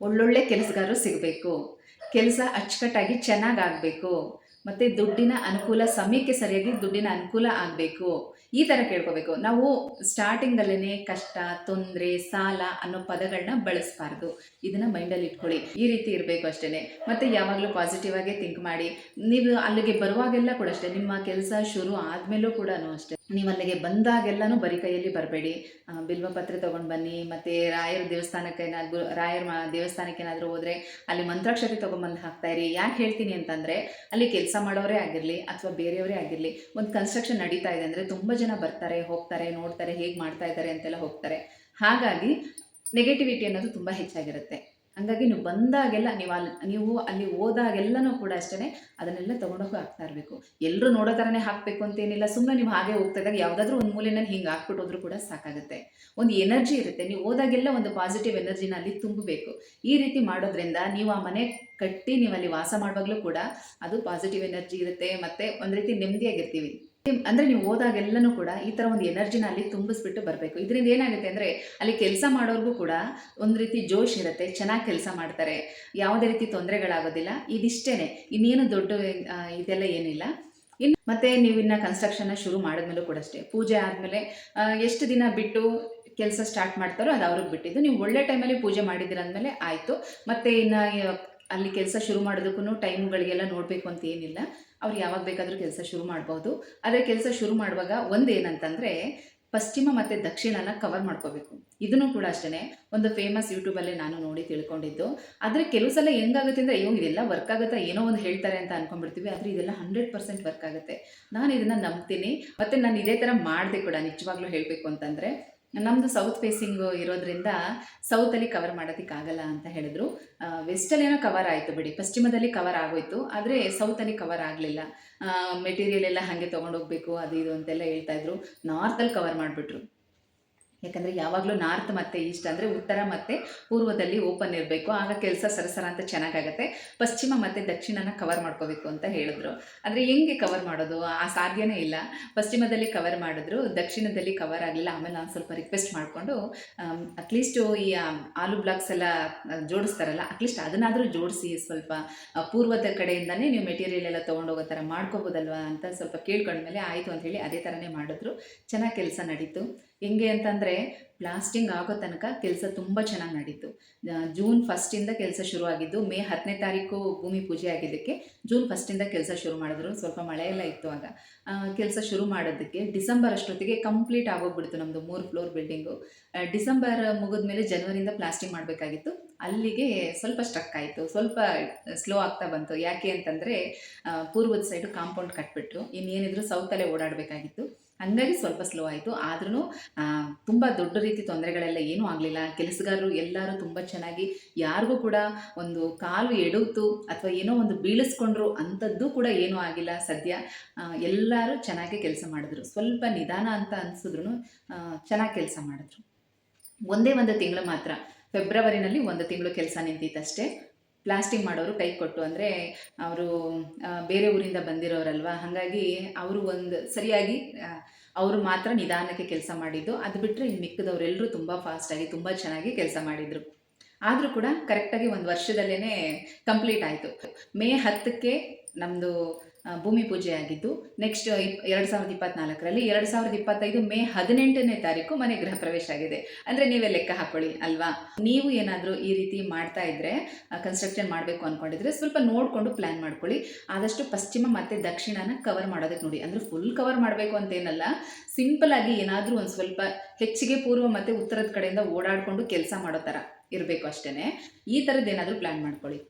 ಒಳ್ಳೊಳ್ಳೆ ಕೆಲಸಗಾರರು ಸಿಗಬೇಕು. ಕೆಲಸ ಅಚ್ಚುಕಟ್ಟಾಗಿ ಚೆನ್ನಾಗಿ ಆಗಬೇಕು ಮತ್ತು ದುಡ್ಡಿನ ಅನುಕೂಲ, ಸಮಯಕ್ಕೆ ಸರಿಯಾಗಿ ದುಡ್ಡಿನ ಅನುಕೂಲ ಆಗಬೇಕು. ಈ ಥರ ಕೇಳ್ಕೋಬೇಕು. ನಾವು ಸ್ಟಾರ್ಟಿಂಗಲ್ಲೇ ಕಷ್ಟ, ತೊಂದರೆ, ಸಾಲ ಅನ್ನೋ ಪದಗಳನ್ನ ಬಳಸಬಾರ್ದು. ಇದನ್ನು ಮೈಂಡಲ್ಲಿ ಇಟ್ಕೊಳ್ಳಿ. ಈ ರೀತಿ ಇರಬೇಕು ಅಷ್ಟೇ ಮತ್ತು ಯಾವಾಗಲೂ ಪಾಸಿಟಿವ್ ಆಗೇ ಥಿಂಕ್ ಮಾಡಿ. ನೀವು ಅಲ್ಲಿಗೆ ಬರುವಾಗೆಲ್ಲ ಕೂಡ ಅಷ್ಟೇ. ನಿಮ್ಮ ಕೆಲಸ ಶುರು ಆದಮೇಲೂ ಕೂಡ ಅಷ್ಟೇ. ನೀವು ಅಲ್ಲಿಗೆ ಬಂದಾಗೆಲ್ಲನೂ ಬರೀ ಕೈಯಲ್ಲಿ ಬರಬೇಡಿ. ಬಿಲ್ವಪತ್ರೆ ತೊಗೊಂಡು ಬನ್ನಿ, ಮತ್ತು ರಾಯರ ದೇವಸ್ಥಾನಕ್ಕೆ ಏನಾದ್ರು ರಾಯರ ಮಾ ದೇವಸ್ಥಾನಕ್ಕೆ ಏನಾದರೂ ಹೋದರೆ ಅಲ್ಲಿ ಮಂತ್ರಾಕ್ಷತೆ ತೊಗೊಂಬಂದು ಹಾಕ್ತಾಯಿರಿ ಯಾಕೆ ಹೇಳ್ತೀನಿ ಅಂತಂದರೆ, ಅಲ್ಲಿ ಕೆಲಸ ಮಾಡೋರೇ ಆಗಿರಲಿ ಅಥವಾ ಬೇರೆಯವರೇ ಆಗಿರಲಿ, ಒಂದು ಕನ್ಸ್ಟ್ರಕ್ಷನ್ ನಡೀತಾ ಇದೆ ಅಂದರೆ ತುಂಬ ಜನ ಬರ್ತಾರೆ, ಹೋಗ್ತಾರೆ, ನೋಡ್ತಾರೆ, ಹೇಗೆ ಮಾಡ್ತಾ ಇದ್ದಾರೆ ಅಂತೆಲ್ಲ ಹೋಗ್ತಾರೆ. ಹಾಗಾಗಿ ನೆಗೆಟಿವಿಟಿ ಅನ್ನೋದು ತುಂಬ ಹೆಚ್ಚಾಗಿರುತ್ತೆ. ಹಾಗಾಗಿ ನೀವು ಬಂದಾಗೆಲ್ಲ ನೀವು ಅಲ್ಲಿ ನೀವು ಅಲ್ಲಿ ಹೋದಾಗೆಲ್ಲನೂ ಕೂಡ ಅಷ್ಟೇ ಅದನ್ನೆಲ್ಲ ತೊಗೊಂಡೋಗಿ ಹಾಕ್ತಾ ಇರಬೇಕು. ಎಲ್ಲರೂ ನೋಡೋ ಥರನೇ ಹಾಕಬೇಕು ಅಂತೇನಿಲ್ಲ ಸುಮ್ಮನೆ ನೀವು ಹಾಗೆ ಹೋಗ್ತಾ ಇದ್ದಾಗ ಯಾವುದಾದ್ರೂ ಒಂದು ಮೂಲೆನಲ್ಲಿ ಹಿಂಗೆ ಹಾಕ್ಬಿಟ್ಟು ಹೋದ್ರೂ ಕೂಡ ಸಾಕಾಗುತ್ತೆ. ಒಂದು ಎನರ್ಜಿ ಇರುತ್ತೆ, ನೀವು ಹೋದಾಗೆಲ್ಲ ಒಂದು ಪಾಸಿಟಿವ್ ಎನರ್ಜಿನ ಅಲ್ಲಿ ತುಂಬಬೇಕು. ಈ ರೀತಿ ಮಾಡೋದ್ರಿಂದ ನೀವು ಆ ಮನೆ ಕಟ್ಟಿ ನೀವು ಅಲ್ಲಿ ವಾಸ ಮಾಡುವಾಗಲೂ ಕೂಡ ಅದು ಪಾಸಿಟಿವ್ ಎನರ್ಜಿ ಇರುತ್ತೆ, ಮತ್ತು ಒಂದು ರೀತಿ ನೆಮ್ಮದಿಯಾಗಿರ್ತೀವಿ. ಅಂದರೆ ನೀವು ಹೋದಾಗೆಲ್ಲನೂ ಕೂಡ ಈ ಥರ ಒಂದು ಎನರ್ಜಿನ ಅಲ್ಲಿ ತುಂಬಿಸ್ಬಿಟ್ಟು ಬರಬೇಕು. ಇದರಿಂದ ಏನಾಗುತ್ತೆ ಅಂದರೆ ಅಲ್ಲಿ ಕೆಲಸ ಮಾಡೋರ್ಗೂ ಕೂಡ ಒಂದು ರೀತಿ ಜೋಶ್ ಇರುತ್ತೆ, ಚೆನ್ನಾಗಿ ಕೆಲಸ ಮಾಡ್ತಾರೆ. ಯಾವುದೇ ರೀತಿ ತೊಂದರೆಗಳಾಗೋದಿಲ್ಲ. ಇದಿಷ್ಟೇ ಇನ್ನೇನು ದೊಡ್ಡ ಇದೆಲ್ಲ ಏನಿಲ್ಲ. ಇನ್ನು ಮತ್ತೆ ನೀವು ಇನ್ನು ಕನ್ಸ್ಟ್ರಕ್ಷನ್ನ ಶುರು ಮಾಡಿದ್ಮೇಲೂ ಕೂಡ ಅಷ್ಟೇ. ಪೂಜೆ ಆದಮೇಲೆ ಎಷ್ಟು ದಿನ ಬಿಟ್ಟು ಕೆಲಸ ಸ್ಟಾರ್ಟ್ ಮಾಡ್ತಾರೋ ಅದು ಅವ್ರಿಗೆ ಬಿಟ್ಟಿದ್ದು. ನೀವು ಒಳ್ಳೆ ಟೈಮಲ್ಲಿ ಪೂಜೆ ಮಾಡಿದ್ರ ಅಂದಮೇಲೆ ಆಯಿತು. ಮತ್ತೆ ಇನ್ನು ಅಲ್ಲಿ ಕೆಲಸ ಶುರು ಮಾಡೋದಕ್ಕೂ ಟೈಮ್ಗಳಿಗೆಲ್ಲ ನೋಡಬೇಕು ಅಂತ ಏನಿಲ್ಲ. ಅವ್ರು ಯಾವಾಗ ಬೇಕಾದರೂ ಕೆಲಸ ಶುರು ಮಾಡ್ಬೋದು. ಆದರೆ ಕೆಲಸ ಶುರು ಮಾಡುವಾಗ ಒಂದು ಏನಂತಂದರೆ ಪಶ್ಚಿಮ ಮತ್ತು ದಕ್ಷಿಣನ ಕವರ್ ಮಾಡ್ಕೋಬೇಕು. ಇದನ್ನು ಕೂಡ ಅಷ್ಟೇ ಒಂದು ಫೇಮಸ್ ಯೂಟ್ಯೂಬಲ್ಲೇ ನಾನು ನೋಡಿ ತಿಳ್ಕೊಂಡಿದ್ದು. ಆದರೆ ಕೆಲವು ಸಲ ಹೆಂಗಾಗುತ್ತೆ ಅಂದರೆ, ಅಯ್ಯೋ, ಇದೆಲ್ಲ ವರ್ಕ್ ಆಗುತ್ತಾ ಏನೋ ಒಂದು ಹೇಳ್ತಾರೆ ಅಂತ ಅನ್ಕೊಂಡ್ಬಿಡ್ತೀವಿ. ಆದರೆ ಇದೆಲ್ಲ ಹಂಡ್ರೆಡ್ ಪರ್ಸೆಂಟ್ ವರ್ಕ್ ಆಗುತ್ತೆ. ನಾನು ಇದನ್ನು ನಂಬ್ತೀನಿ. ಮತ್ತು ನಾನು ಇದೇ ಥರ ಮಾಡಿದೆ ಕೂಡ, ನಿಜವಾಗ್ಲೂ ಹೇಳಬೇಕು ಅಂತಂದರೆ ನಮ್ಮದು ಸೌತ್ ಫೇಸಿಂಗ್ ಇರೋದ್ರಿಂದ ಸೌತಲ್ಲಿ ಕವರ್ ಮಾಡೋದಕ್ಕಾಗಲ್ಲ ಅಂತ ಹೇಳಿದ್ರು. ವೆಸ್ಟಲ್ಲಿ ಏನೋ ಕವರ್ ಆಯಿತು ಬಿಡಿ. ಪಶ್ಚಿಮದಲ್ಲಿ ಕವರ್ ಆಗೋಯ್ತು. ಆದರೆ ಸೌತಲ್ಲಿ ಕವರ್ ಆಗಲಿಲ್ಲ. ಮೆಟೀರಿಯಲ್ ಎಲ್ಲ ಹಾಗೆ ತೊಗೊಂಡೋಗ್ಬೇಕು, ಅದು ಇದು ಅಂತೆಲ್ಲ ಹೇಳ್ತಾಯಿದ್ರು ನಾರ್ತಲ್ಲಿ ಕವರ್ ಮಾಡಿಬಿಟ್ರು. ಯಾಕಂದರೆ ಯಾವಾಗಲೂ ನಾರ್ತ್ ಮತ್ತು ಈಸ್ಟ್ ಅಂದರೆ ಉತ್ತರ ಮತ್ತು ಪೂರ್ವದಲ್ಲಿ ಓಪನ್ ಇರಬೇಕು. ಆಗ ಕೆಲಸ ಸರಸರ ಅಂತ ಚೆನ್ನಾಗಾಗತ್ತೆ. ಪಶ್ಚಿಮ ಮತ್ತು ದಕ್ಷಿಣನ ಕವರ್ ಮಾಡ್ಕೋಬೇಕು ಅಂತ ಹೇಳಿದ್ರು. ಅಂದರೆ ಹೆಂಗೆ ಕವರ್ ಮಾಡೋದು? ಆ ಸಾಧ್ಯನೇ ಇಲ್ಲ. ಪಶ್ಚಿಮದಲ್ಲಿ ಕವರ್ ಮಾಡಿದ್ರು, ದಕ್ಷಿಣದಲ್ಲಿ ಕವರ್ ಆಗಲಿಲ್ಲ. ಆಮೇಲೆ ನಾನು ಸ್ವಲ್ಪ ರಿಕ್ವೆಸ್ಟ್ ಮಾಡಿಕೊಂಡು ಅಟ್ಲೀಸ್ಟು ಈ ಆಲು ಬ್ಲಾಕ್ಸ್ ಎಲ್ಲ ಜೋಡಿಸ್ತಾರಲ್ಲ ಅಟ್ಲೀಸ್ಟ್ ಅದನ್ನಾದರೂ ಜೋಡಿಸಿ ಸ್ವಲ್ಪ ಪೂರ್ವದ ಕಡೆಯಿಂದನೇ ನೀವು ಮೆಟೀರಿಯಲ್ ಎಲ್ಲ ತೊಗೊಂಡೋಗೋ ಥರ ಮಾಡ್ಕೋಬೋದಲ್ವಾ ಅಂತ ಸ್ವಲ್ಪ ಕೇಳ್ಕೊಂಡ್ಮೇಲೆ ಆಯಿತು ಅಂತ ಹೇಳಿ ಅದೇ ಥರನೇ ಮಾಡಿದ್ರು. ಚೆನ್ನಾಗಿ ಕೆಲಸ ನಡೀತು. ಹೆಂಗೆ ಅಂತಂದರೆ ಬ್ಲಾಸ್ಟಿಂಗ್ ಆಗೋ ತನಕ ಕೆಲಸ ತುಂಬ ಚೆನ್ನಾಗಿ ನಡೀತು. ಜೂನ್ ಫಸ್ಟಿಂದ ಕೆಲಸ ಶುರುವಾಗಿದ್ದು ಮೇ ಹತ್ತನೇ ತಾರೀಕು ಭೂಮಿ ಪೂಜೆ ಆಗಿದ್ದಕ್ಕೆ ಜೂನ್ ಫಸ್ಟಿಂದ ಕೆಲಸ ಶುರು ಮಾಡಿದ್ರು. ಸ್ವಲ್ಪ ಮಳೆ ಎಲ್ಲ ಇತ್ತು ಆಗ. ಕೆಲಸ ಶುರು ಮಾಡೋದಕ್ಕೆ ಡಿಸೆಂಬರ್ ಅಷ್ಟೊತ್ತಿಗೆ ಕಂಪ್ಲೀಟ್ ಆಗೋಗ್ಬಿಡ್ತು ನಮ್ಮದು ಮೂರು ಫ್ಲೋರ್ ಬಿಲ್ಡಿಂಗು ಡಿಸೆಂಬರ್ ಮುಗಿದ ಮೇಲೆ ಜನವರಿಯಿಂದ ಪ್ಲಾಸ್ಟಿಂಗ್ ಮಾಡಬೇಕಾಗಿತ್ತು. ಅಲ್ಲಿಗೆ ಸ್ವಲ್ಪ ಸ್ಟ್ರಕ್ ಆಯಿತು. ಸ್ವಲ್ಪ ಸ್ಲೋ ಆಗ್ತಾ ಬಂತು. ಯಾಕೆ ಅಂತಂದರೆ ಪೂರ್ವದ ಸೈಡು ಕಾಂಪೌಂಡ್ ಕಟ್ಬಿಟ್ರು. ಇನ್ನೇನಿದ್ರು ಸೌತಲ್ಲೇ ಓಡಾಡಬೇಕಾಗಿತ್ತು. ಹಂಗಾಗಿ ಸ್ವಲ್ಪ ಸ್ಲೋ ಆಯಿತು. ಆದ್ರೂ ತುಂಬ ದೊಡ್ಡ ರೀತಿ ತೊಂದರೆಗಳೆಲ್ಲ ಏನೂ ಆಗಲಿಲ್ಲ. ಕೆಲಸಗಾರರು ಎಲ್ಲರೂ ತುಂಬ ಚೆನ್ನಾಗಿ, ಯಾರಿಗೂ ಕೂಡ ಒಂದು ಕಾಲು ಎಡುತ್ತು ಅಥವಾ ಏನೋ ಒಂದು ಬೀಳಿಸ್ಕೊಂಡ್ರು ಅಂಥದ್ದು ಕೂಡ ಏನೂ ಆಗಿಲ್ಲ ಸದ್ಯ. ಎಲ್ಲರೂ ಚೆನ್ನಾಗಿ ಕೆಲಸ ಮಾಡಿದ್ರು. ಸ್ವಲ್ಪ ನಿಧಾನ ಅಂತ ಅನಿಸಿದ್ರು ಚೆನ್ನಾಗಿ ಕೆಲಸ ಮಾಡಿದ್ರು. ಒಂದೇ ಒಂದು ತಿಂಗಳು ಮಾತ್ರ. ಫೆಬ್ರವರಿನಲ್ಲಿ ಒಂದು ತಿಂಗಳು ಕೆಲಸ ನಿಂತಿತ್ತಷ್ಟೇ. ಪ್ಲಾಸ್ಟಿಂಗ್ ಮಾಡೋರು ಕೈ ಕೊಟ್ಟು ಅಂದರೆ ಅವರು ಬೇರೆ ಊರಿಂದ ಬಂದಿರೋರಲ್ವಾ? ಹಾಗಾಗಿ ಅವರು ಒಂದು ಸರಿಯಾಗಿ ಅವರು ಮಾತ್ರ ನಿಧಾನಕ್ಕೆ ಕೆಲಸ ಮಾಡಿದ್ದು. ಅದು ಬಿಟ್ಟರೆ ಇನ್ನು ಮಿಕ್ಕಿದವರೆಲ್ಲರೂ ತುಂಬ ಫಾಸ್ಟಾಗಿ ತುಂಬ ಚೆನ್ನಾಗಿ ಕೆಲಸ ಮಾಡಿದರು. ಆದರೂ ಕೂಡ ಕರೆಕ್ಟಾಗಿ ಒಂದು ವರ್ಷದಲ್ಲೇ ಕಂಪ್ಲೀಟ್ ಆಯಿತು. ಮೇ ಹತ್ತಕ್ಕೆ ನಮ್ಮದು ಭೂಮಿ ಪೂಜೆ ಆಗಿದ್ದು ನೆಕ್ಸ್ಟ್ ಎರಡು ಸಾವಿರದ ಇಪ್ಪತ್ನಾಲ್ಕರಲ್ಲಿ ಎರಡು ಸಾವಿರದ ಇಪ್ಪತ್ತೈದು ಮೇ ಹದಿನೆಂಟನೇ ತಾರೀಕು ಮನೆ ಗೃಹ ಪ್ರವೇಶ ಆಗಿದೆ. ಅಂದರೆ ನೀವೇ ಲೆಕ್ಕ ಹಾಕೊಳ್ಳಿ, ಅಲ್ವಾ? ನೀವು ಏನಾದರೂ ಈ ರೀತಿ ಮಾಡ್ತಾ ಇದ್ದರೆ ಕನ್ಸ್ಟ್ರಕ್ಷನ್ ಮಾಡಬೇಕು ಅಂದ್ಕೊಂಡಿದ್ರೆ ಸ್ವಲ್ಪ ನೋಡಿಕೊಂಡು ಪ್ಲ್ಯಾನ್ ಮಾಡ್ಕೊಳ್ಳಿ. ಆದಷ್ಟು ಪಶ್ಚಿಮ ಮತ್ತು ದಕ್ಷಿಣನ ಕವರ್ ಮಾಡೋದಕ್ಕೆ ನೋಡಿ. ಅಂದರೆ ಫುಲ್ ಕವರ್ ಮಾಡಬೇಕು ಅಂತೇನಲ್ಲ ಸಿಂಪಲ್ ಆಗಿ ಏನಾದರೂ ಒಂದು ಸ್ವಲ್ಪ ಹೆಚ್ಚಿಗೆ ಪೂರ್ವ ಮತ್ತು ಉತ್ತರದ ಕಡೆಯಿಂದ ಓಡಾಡಿಕೊಂಡು ಕೆಲಸ ಮಾಡೋ ಥರ ಇರಬೇಕು ಅಷ್ಟೇ ಈ ಥರದ್ದು ಏನಾದರೂ ಪ್ಲ್ಯಾನ್ ಮಾಡ್ಕೊಳ್ಳಿ.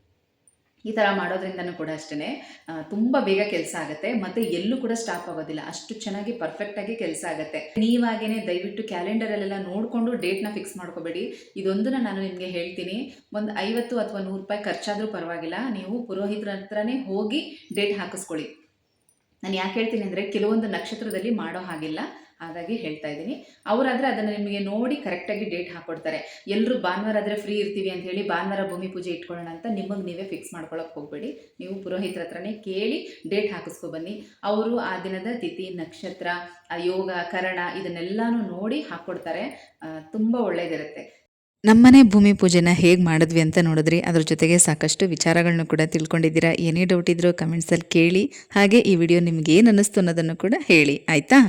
ಈ ಥರ ಮಾಡೋದ್ರಿಂದನೂ ಕೂಡ ಅಷ್ಟೇ ತುಂಬ ಬೇಗ ಕೆಲಸ ಆಗುತ್ತೆ, ಮತ್ತು ಎಲ್ಲೂ ಕೂಡ ಸ್ಟಾಪ್ ಆಗೋದಿಲ್ಲ. ಅಷ್ಟು ಚೆನ್ನಾಗಿ ಪರ್ಫೆಕ್ಟಾಗಿ ಕೆಲಸ ಆಗುತ್ತೆ. ನೀವಾಗೇ ದಯವಿಟ್ಟು ಕ್ಯಾಲೆಂಡರಲ್ಲೆಲ್ಲ ನೋಡಿಕೊಂಡು ಡೇಟ್ನ ಫಿಕ್ಸ್ ಮಾಡ್ಕೋಬೇಡಿ. ಇದೊಂದನ್ನು ನಾನು ನಿಮಗೆ ಹೇಳ್ತೀನಿ. ಒಂದು ಐವತ್ತು ಅಥವಾ ನೂರು ರೂಪಾಯಿ ಖರ್ಚಾದರೂ ಪರವಾಗಿಲ್ಲ. ನೀವು ಪುರೋಹಿತರ ಹತ್ರನೇ ಹೋಗಿ ಡೇಟ್ ಹಾಕಿಸ್ಕೊಳ್ಳಿ. ನಾನು ಯಾಕೆ ಹೇಳ್ತೀನಿ ಅಂದರೆ, ಕೆಲವೊಂದು ನಕ್ಷತ್ರದಲ್ಲಿ ಮಾಡೋ ಹಾಗಿಲ್ಲ. ಹಾಗಾಗಿ ಹೇಳ್ತಾ ಇದ್ದೀನಿ. ಅವರಾದರೆ ಅದನ್ನು ನಿಮಗೆ ನೋಡಿ ಕರೆಕ್ಟಾಗಿ ಡೇಟ್ ಹಾಕ್ಕೊಡ್ತಾರೆ ಎಲ್ಲರೂ ಭಾನುವಾರ ಆದರೆ ಫ್ರೀ ಇರ್ತೀವಿ ಅಂತ ಹೇಳಿ ಭಾನುವಾರ ಭೂಮಿ ಪೂಜೆ ಇಟ್ಕೊಳ್ಳೋಣ ಅಂತ ನಿಮಗೆ ನೀವೇ ಫಿಕ್ಸ್ ಮಾಡ್ಕೊಳ್ಳೋಕೆ ಹೋಗಬೇಡಿ. ನೀವು ಪುರೋಹಿತರ ಹತ್ರನೇ ಕೇಳಿ ಡೇಟ್ ಹಾಕಿಸ್ಕೊಬನ್ನಿ ಅವರು ಆ ದಿನದ ತಿಥಿ, ನಕ್ಷತ್ರ ಯೋಗ, ಕರಣ ಇದನ್ನೆಲ್ಲನೂ ನೋಡಿ ಹಾಕ್ಕೊಡ್ತಾರೆ ತುಂಬ ಒಳ್ಳೆಯದಿರುತ್ತೆ ನಮ್ಮನೆ ಭೂಮಿ ಪೂಜೆನ ಹೇಗೆ ಮಾಡಿದ್ವಿ ಅಂತ ನೋಡಿದ್ರಿ. ಅದ್ರ ಜೊತೆಗೆ ಸಾಕಷ್ಟು ವಿಚಾರಗಳನ್ನು ಕೂಡ ತಿಳ್ಕೊಂಡಿದ್ದೀರಾ. ಏನೇ ಡೌಟ್ ಇದ್ರೂ ಕಮೆಂಟ್ಸಲ್ಲಿ ಕೇಳಿ. ಹಾಗೆ ಈ ವಿಡಿಯೋ ನಿಮ್ಗೆ ಏನು ಅನ್ನಿಸ್ತು ಅನ್ನೋದನ್ನು ಕೂಡ ಹೇಳಿ. ಆಯಿತಾ?